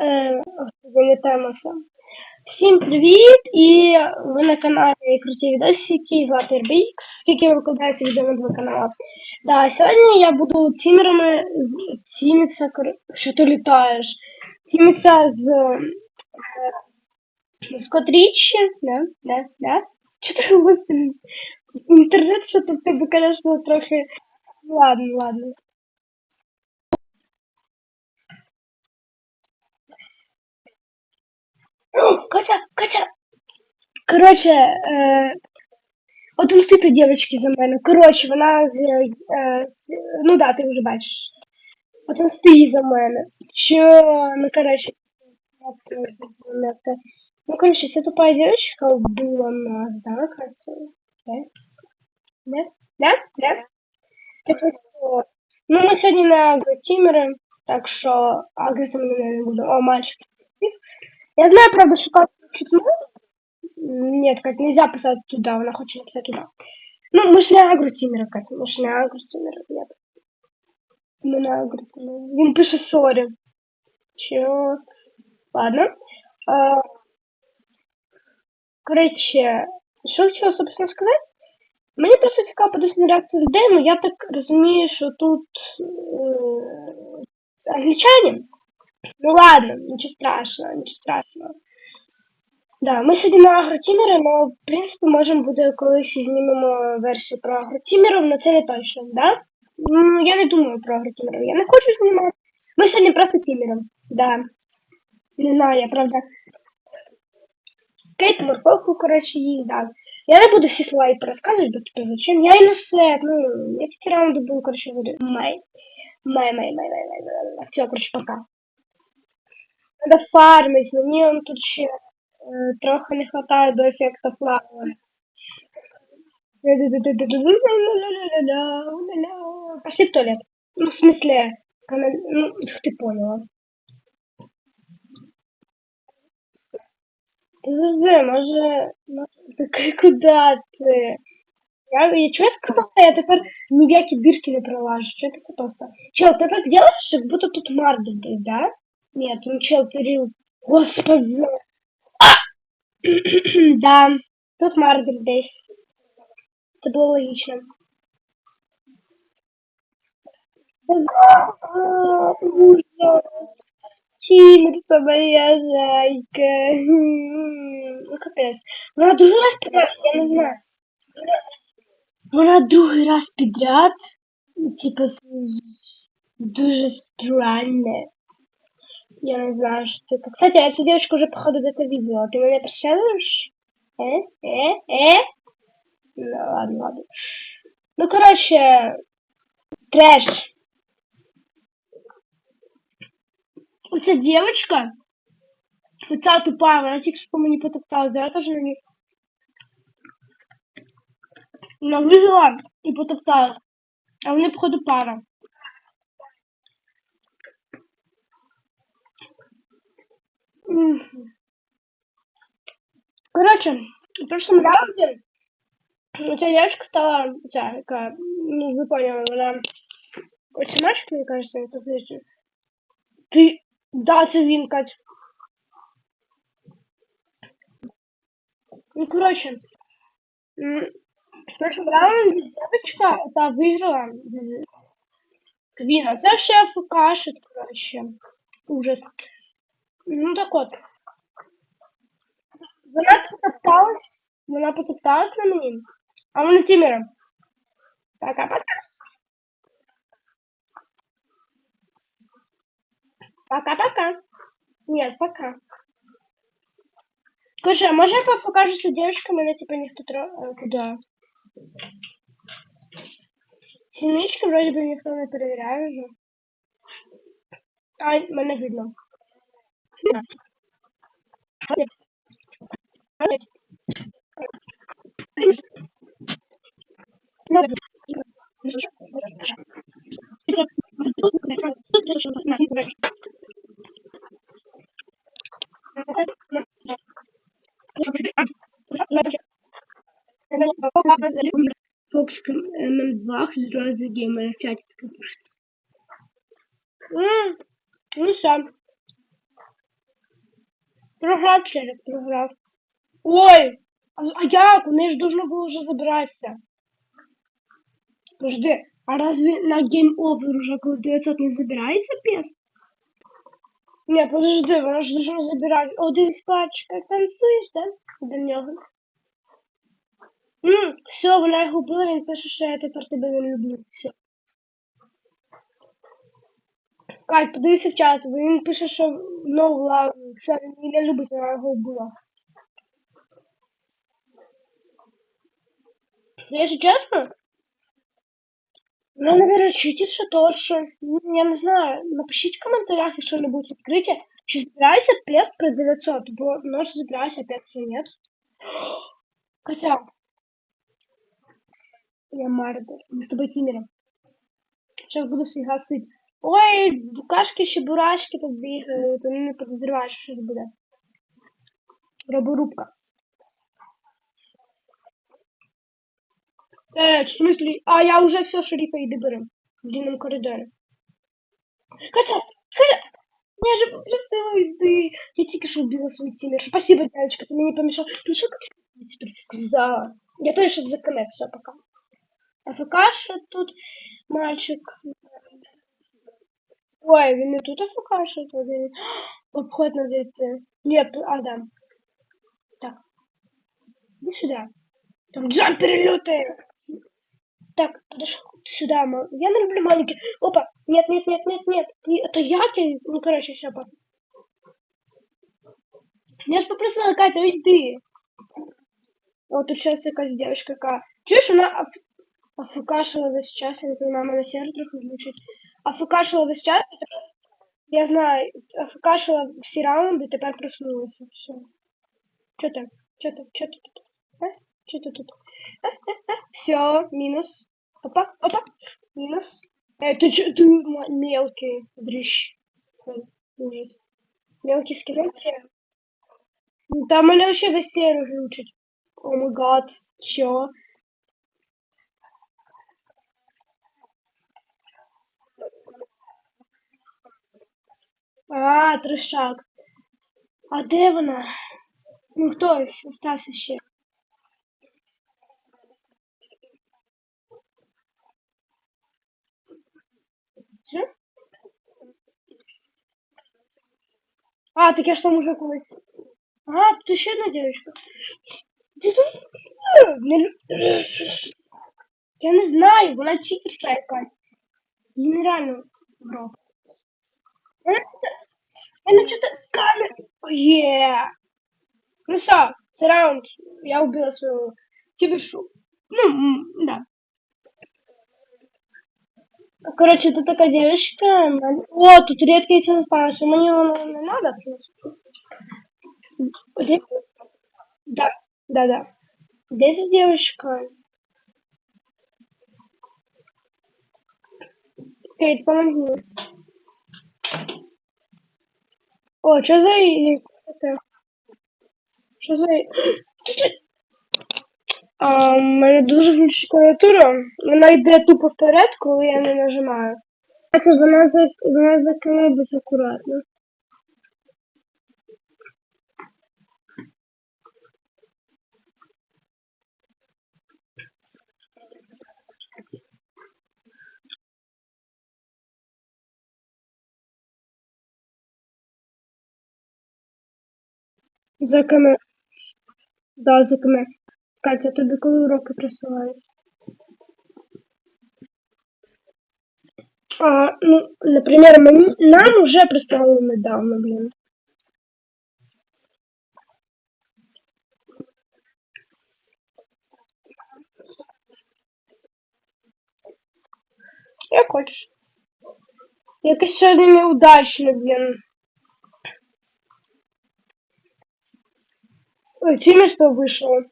Е. Всім привіт! І ви на каналі Круті відосики, Златий RBX, скільки викладається відео на два канали. Да, сьогодні я буду тімитися, кор- що ти літаєш, тімитися з, е, з Котрічі, да, да, да. Що ти, господи, інтернет, що то в тебе, конечно, трохи, ладно, ладно. Катя, Катя! Коротше, е, отомсти ту дівчинки за мене. Коротше, вона з, е, з, ну да, ти вже бачиш. Отомсти її за мене. Що, ну коротше, это- ну короче, вся тупая девочка убила нас, да, красиво? Да? Да? Да? Да? Так вот, всё. ну мы сегодня на агротимеры, так что агрессом мы не буду. О, мальчик. Я знаю, правда, что как читну. Нет, как нельзя писать туда, она хочет написать туда. Ну, мы ж не агротимеры, как мы ж не агротимеры, нет. Мы на агротимеры. Він пише сорі. Чё? Ладно. А, короче, що хотіла, собственно, сказати? Мені просто цікаво подивитися на реакцію людей, ну я так розумію, що тут е, англічані. Ну ладно, нічого страшного, нічого страшного. Да, ми сьогодні на агротімери, але в принципі можемо буде колись знімемо версію про агротімерів, але це не точно, да? Ну, я не думаю про агротімерів, я не хочу знімати. Ми сьогодні просто тімером, да. Не знаю, я правда. Кейт морковку, коротше, їй дав. Я не буду всі слова їй пересказувати, бо типу зачем? Я і на все, ну, я тільки раунди буду, коротше, буду. Май, май, май, май, май, май, май. Все, коротше, пока. Надо фармить, мені он тут ще е, трохи не хватає до ефекта флауер. Пошли в туалет. Ну, в смысле, канал- ну, ты поняла. Подожди, може, може, так куда ти? Я, я чого я так просто, я тепер ні в які дырки не пролажу, чого я так просто? Чел, ты так делаешь, как будто тут марда здесь, да? Нет, ну чел, ты рил. Господи. да, тут марда здесь. Це було логічно. А, Ужас. Тимерса, моя зайка. Ну, капець. Вона другий раз підряд, я не знаю. Вона другий раз підряд. Типа, з- з- дуже странне. Я не знаю, что это. Кстати, а эту девочку уже, походу, где-то видела. Ты меня преследуешь? Э? Э? Э? Ну, ладно, ладно. Ну, короче, трэш. Оця девочка, оця тупа, вона тільки що по мені потопталась, я теж на ній. Вона вижила і потопталась. А вони, походу, пара. Короче, в прошлом раунде оця девочка стала, ця, яка, ну, ви поняли, вона... Оця мальчик, мені кажется, это ты, ты, да, це він, Кать. Ну, короче, в прошлом раунде девочка та выиграла м, Квин, а це ще ФКшит, короче. Ужас. Ну так от. Вона потопталась, вона потопталась на мені, а вона тімера. Пока-пока. Пока-пока. Нет, пока. Короче, а може я по- покажу, що девочка мене типа ніхто тро... е, куди? Сінички вроде би ніхто не перевіряє вже. А, мене видно. Popşkım hemen bak gözü gemel çatı kapıştı. Hmm. Ne sen? Програв челик, програв. Ой! А, а як? У неї ж должно було вже забиратися. Подожди, а разве на Game Over уже коли 900 не забирається пес? Не, подожди, вона ж должна забирати. Один з пачка. Танцюєш, да? До нього. М, все, вона його вбила, він пише, що я тепер тебе не люблю. Все. Кать, подивися в чат, він пише, що no love, все, він не любить, вона його вбила. Якщо чесно, ну, наверное, читіше то, що, ну, я не знаю, напишіть в коментарях, якщо не будуть відкриті, чи збирається пест при 900, бо може збирається пест чи ні. Хотя, я Мардер, мы с тобой тимером. Сейчас буду всіх гасити. Ой, букашки ще бурашки тут бігають, вони не підозрюють, що щось буде. Роборубка. Е, в смысле? А, я уже все, шерифа иди берем. В длинном коридоре. Катя, Катя, я же попросила иди. Я тільки що вбила свою тімер. Спасибо, девочка, ты мне не помешал. Ну что, как я теперь сказала? Я тоже сейчас законнект, все, пока. АФК що тут мальчик. Ой, він не тут тут він. Обход надо йти. Нет, а, да. Так. Иди сюда. Там джамперы лютые. Так, подошел сюда, мам. Я не люблю маленьких. Опа, нет, нет, нет, нет, нет. Это я тебе? Ну, короче, все, пап. Я ж попросила, Катя, уйди. Вот тут сейчас якась девочка какая. Чуешь, она аф- афукашила весь час, я не понимаю, сервер трохи звучить. Афукашила весь час, я знаю, афукашила всі раунди, тепер проснулася. Все. Чо там? Чо там? Чо тут? А? Чо ти тут? Все, минус. Опа, опа, минус. Э, ты чё, ты мелкий дрищ. Ужас. Мелкий скелет серый. Там мене вообще весь сервер глючить. О май гад, чё? А, трешак. А де вона? Ну хтось остався ще. Що? А, так я ж там уже колись. А, тут ще одна девочка. Я не знаю, вона читерша якась. Її нереально гроб. Вона чита- Вона чита з камер. Є. Ну все, це раунд. Я убила свою тибишу. Ну, м, да. Короче, тут такая девочка. О, тут редко яйца заспавнился. Мне его не надо. Да, да, да. Здесь девочка. Кейт, помоги. О, що за... и- Що за... А, у мене дуже глючить клавіатура. Вона йде тупо вперед, коли я не нажимаю. Це вона за будь акуратно. Закине. Да, закине. Катя, тобі коли уроки присилають? А, ну, например, мені, нам уже прислали недавно, блин. Як хочеш. Якось сьогодні неудачно, блін. Ой, чи місто вийшло?